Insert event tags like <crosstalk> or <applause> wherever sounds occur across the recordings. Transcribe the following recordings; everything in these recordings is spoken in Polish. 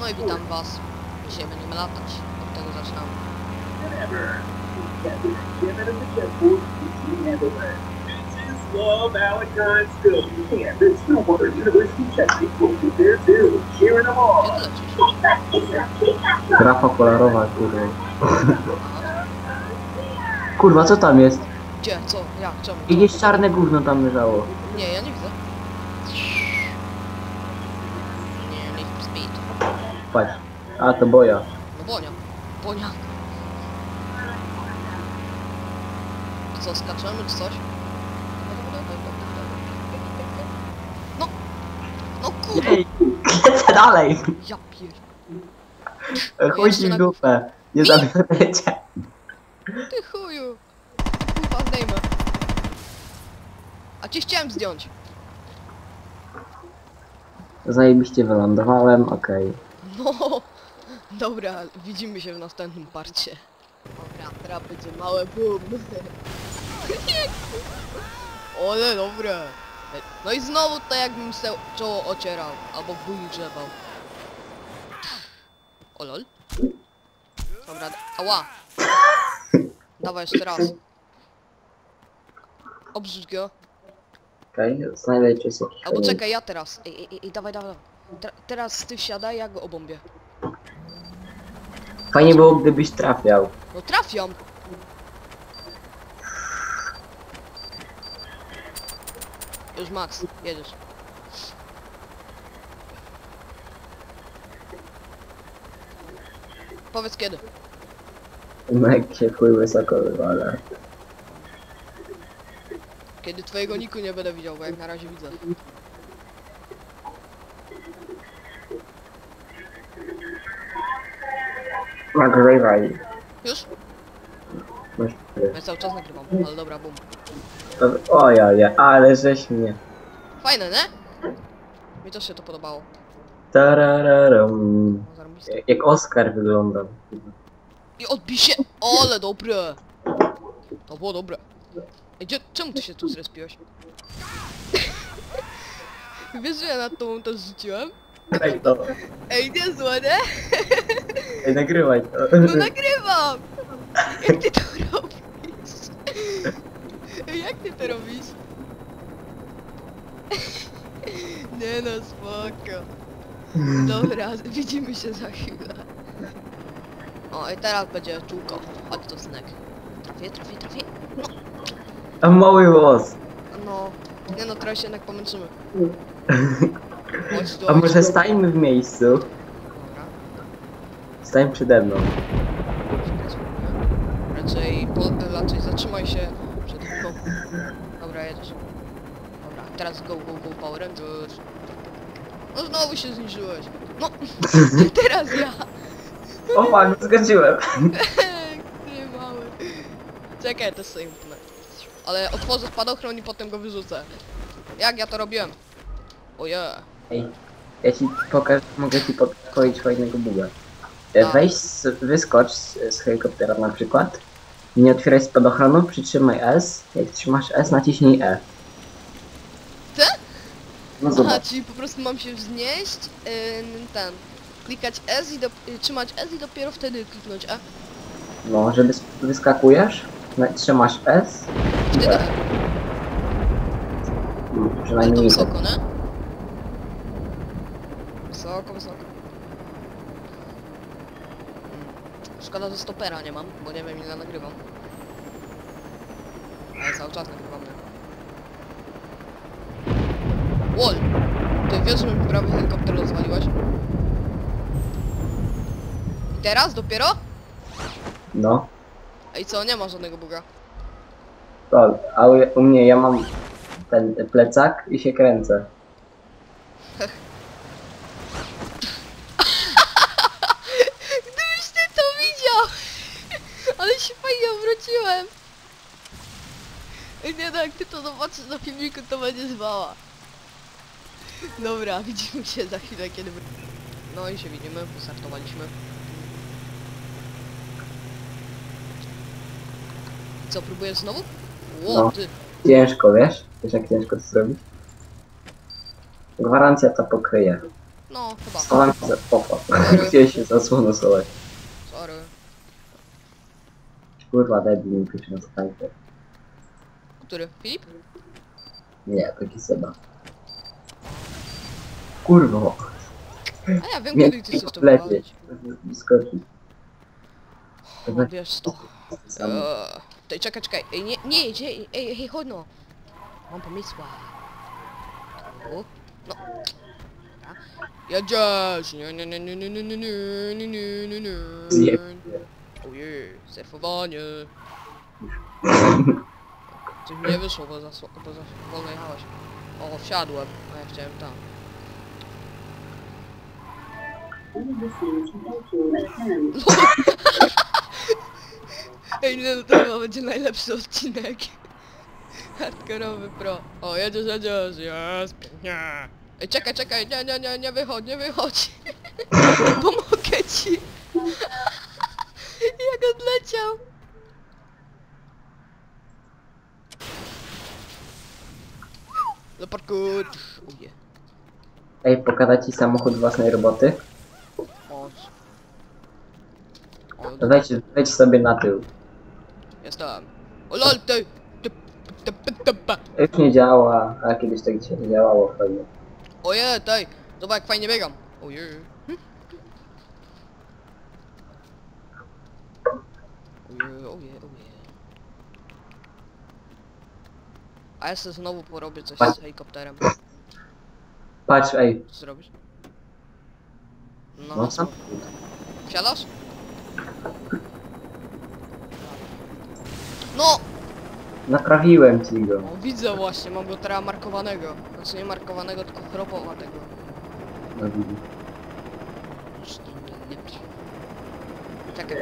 No i witam was. Dzisiaj będziemy latać. Od tego zaczynamy. Love Alakon still. And it's Stillwater University Chesapeake will be there too, cheering them on. Gdzie ty lecisz? Grafa polarowa, kurwa. Kurwa, co tam jest? Gdzie? Co? Jak? Czemu? Jakieś czarne gówno tam leżało. Nie, ja nie widzę. Patrz. A, to boja. No Bonia. Bonia. Co, skaczemy czy coś? No! No kurwa! Ej, lecę dalej. Ja pier... Jeszcze mi na- w dupę. Nie zabiorecie. Ty chuju! Kurwa zdejmę. A cię chciałem zdjąć. Zajebiście wylądowałem, okej. No! Dobra, widzimy się w następnym parcie. Dobra, teraz będzie małe boom. <laughs> Ole, dobre. No i znowu to jakbym se czoło ocierał, albo w buj grzebał. O lol. Dobra, ała. Dawaj jeszcze raz. Obrzuć go. Okej, znajdę czy jakiś Albo czekaj, ja teraz. Ej, ej, ej, dawaj, dawaj. Te, teraz ty wsiadaj, ja go obombię. Fajnie było, gdybyś trafiał. No trafiam! Już Max, jedziesz. Powiedz kiedy. No jak się chuj wysoko wywala. Kiedy twojego niku nie będę widział, bo jak na razie widzę. Nagrywaj. Już? Masz Ja cały czas nagrywam, ale dobra, bum. O ja, ja, ale żeś mnie. Fajne, nie? Mi też się to podobało. Tarararam. No, zarąbiste. Jak Oskar wygląda. I odbij się! Ale dobre! To było dobre. Ej, gdzie, czemu ty się tu zrespiłeś? <laughs> Wiesz, że ja nad tobą też rzuciłem? Ej, to. Ej, nie? Ej, nagrywaj to. No nagrywam! Jak ty to robisz? Ej, jak ty to robisz? Nie no, spoko. Dobra, widzimy się za chwilę. O, i teraz będzie czółko. Chodź to znek. Trafię, trafię, trafię. A mały włos. No, nie no, trochę się jednak pomęczymy. <laughs> Chodź tu, A chodź może tu. stańmy w miejscu? Dobra. Stań przede mną. Raczej, po, raczej zatrzymaj się przed mną. Dobra, jedziesz. Dobra, teraz go, go, go, Power Rangers. No znowu się zniżyłeś. No, <laughs> teraz ja. O pan, zgodziłem. <laughs> Mały. Czekaj, to sobie upnę. Ale otworzę spadochron i potem go wyrzucę. Jak ja to robiłem? Oje. Ej, ja ci pokażę, mogę ci podpowiedzieć fajnego buga. E. Weź, wyskocz z, z helikoptera na przykład. Nie otwieraj spadochronu, przytrzymaj S. Jak trzymasz S, naciśnij E. Ty? No Aha, zobacz. czyli po prostu mam się wznieść, ym, ten, klikać S i do, y, trzymać S i dopiero wtedy kliknąć E. No, żeby wyskakujesz, trzymasz S. Wtedy Tak. E. No, Ale przynajmniej to wysoko, nie? Szkoda, że stopera nie mam, bo nie wiem ile nagrywam. Ale cały czas nagrywam. Wall! Ty wiesz, że mi prawie helikopter rozwaliłeś? I teraz dopiero? No. Ej co, nie ma żadnego buga. To, a u, u mnie ja mam ten plecak i się kręcę. <laughs> Gdybyś ty to widział! Ale się Ej, Nie no, jak ty to zobaczysz na filmiku, to będzie zwała. Dobra, <laughs> widzimy się za chwilę, kiedy... No i się widzimy, wystartowaliśmy. Co, próbujesz znowu? Ło, No. ty! Ciężko, wiesz? Wiesz jak ciężko to zrobić? Gwarancja to pokryje. No, chyba. Schowam się za popa. <laughs> Chciałeś się zasłonosować. Sorry. Kurwa, debil mi pisze na Skype. Który? Filip? Nie, taki Seba. Kurwa. A ja wiem, Nie, kiedy ty chcesz to powiedzieć. Skoczyć. Wiesz to. Eee, Tej, czekaj, czekaj. Ej, nie, nie jedź, ej, ej, ej, chodź no. Mam pomysła. Tu. No. Jedziesz! Nie, nie, nie, nie, nie, nie, nie, nie, nie, nie, nie, nie. Ojej, surfowanie. <laughs> Coś mi nie wyszło, bo za, bo za wolno jechałeś. O, wsiadłem, a ja chciałem tam. <laughs> Ej, no to chyba będzie najlepszy odcinek. Hardkorowy pro. O, jedziesz, jedziesz, jest, pięknie. Ej, czekaj, czekaj, nie, nie, nie, nie wychodź, nie wychodź. <laughs> Pomogę ci. Do parku. Uje. Ej, pokazać ci samochód własnej roboty? To wejdź, wejdź sobie na tył. jestem. O lol, ty. ty, ty, ty, ty, ty. Już nie działa, a kiedyś tak dzisiaj nie działało fajnie. Ojej, tej. Zobacz jak fajnie biegam. Ojej. Hm. Ojej, ojej, ojej. A ja sobie znowu porobię coś z helikopterem. Patrz, ej, Co zrobisz? no No, sam. wsiadasz? No! Naprawiłem ci go. O, widzę właśnie, mam go teraz markowanego. Znaczy nie markowanego, tylko chropowatego. No widzisz. Czekaj.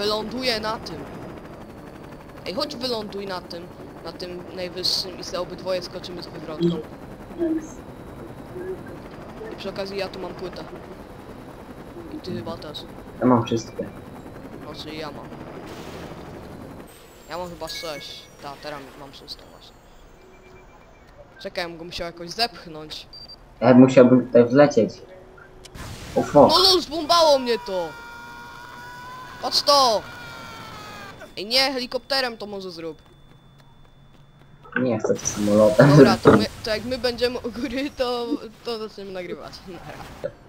Wyląduję na tym. Ej, chodź wyląduj na tym. Na tym najwyższym i sobie obydwoje skoczymy z wywrotką. I przy okazji ja tu mam płytę. I ty chyba też. Ja mam wszystkie. Znaczy ja mam. Ja mam chyba 6. Ta, teraz mam 6 właśnie. Czekaj, ja bym go musiał jakoś zepchnąć. Ja musiałbym tutaj wlecieć. O No lol, zbombało mnie to! Patrz to! Ej nie, helikopterem to może zrób. Nie chcę to samolotem. Dobra, to, my, to jak my będziemy u góry, to, to zaczniemy nagrywać.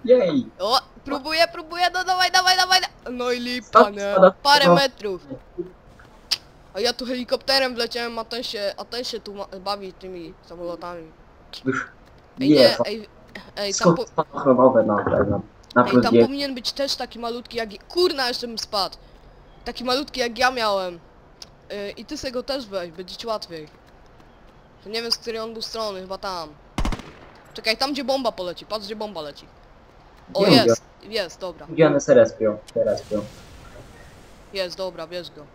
Jej! O, próbuję, próbuję, no dawaj, dawaj, dawaj! No i lipa, nie? Parę metrów. A ja tu helikopterem wleciałem, a ten się, a ten się tu ma, bawi tymi samolotami. Ej Nie, ej, ej tam, po, skok spadochronowy na pewno. Na ej, plus tam powinien być też taki malutki jak... Kurna, jeszcze bym spadł. Taki malutki jak ja miałem. Yy, I ty sobie go też weź, będzie ci łatwiej. To nie wiem z której on był strony, chyba tam. Czekaj, tam gdzie bomba poleci, patrz gdzie bomba leci. O, Gdzie on jest, jest, dobra. Gdzie one se respią? Se respią. Jest, dobra, bierz go.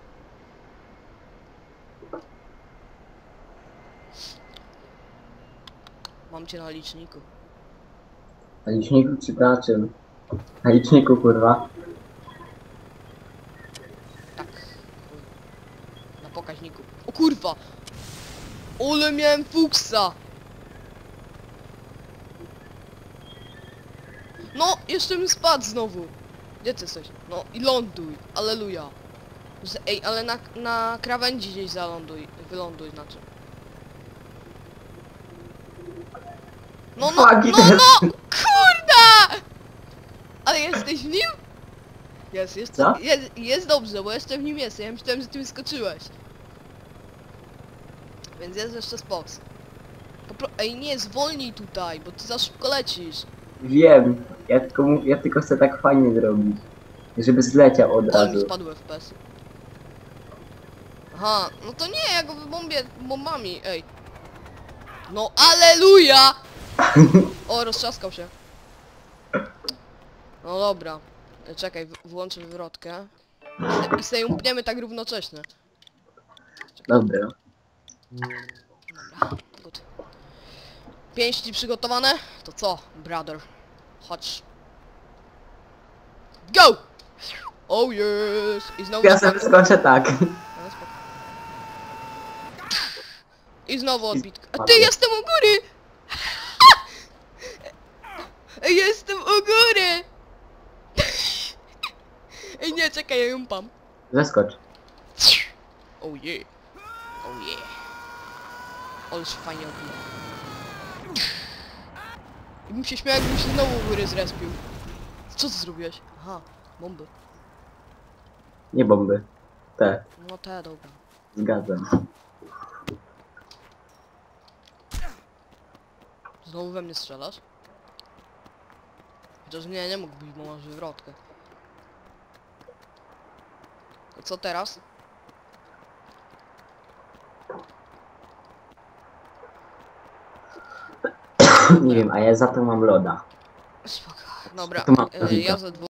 Mam cię na liczniku. Na liczniku czy na czym? Na liczniku kurwa. Tak. Na pokaźniku. O kurwa! Ole miałem fuksa! No, jeszcze bym spadł znowu. Gdzie ty jesteś? No i ląduj. Aleluja. Z- Ej, ale na, na krawędzi gdzieś zaląduj. Wyląduj znaczy. No, no, no, no! Ale jesteś w nim? Jest, jest, Co? jest, jest dobrze, bo jeszcze w nim jest. Ja myślałem, że ty wyskoczyłeś. Więc jest jeszcze. Popro Ej, nie, zwolnij tutaj, bo ty za szybko lecisz. Wiem. Ja tylko, mu- ja tylko chcę tak fajnie zrobić. Żeby zleciał od Ale mi razu. spadły FPS. Aha, no to nie, ja go wybombię bombami, ej. No, aleluja! <laughs> O, roztrzaskał się. No dobra. E, Czekaj, włączę wywrotkę. I sobie ją pniemy tak równocześnie. Dobra. Dobra, good. Pięści przygotowane? To co, brother? Chodź. Go! Oh yes! I znowu... Ja sobie skoczę tak. No, spoko. I znowu odbitka. A ty jestem u góry! <laughs> Jestem u góry! Czekaj, ja ją pam. Zeskocz. Oh yeah. Oh yeah. Ale się fajnie odbija. I bym się śmiał, jakbym się znowu góry zrespił. Co ty zrobiłeś? Aha, bomby. Nie bomby. Te, No te, dobra. zgadzam. Znowu we mnie strzelasz? Chociaż nie, nie mógłbyś, bo masz wywrotkę. Co teraz? Nie wiem, a ja za to mam loda. Spoko. Dobra, To ma- e, ja ze dwóch.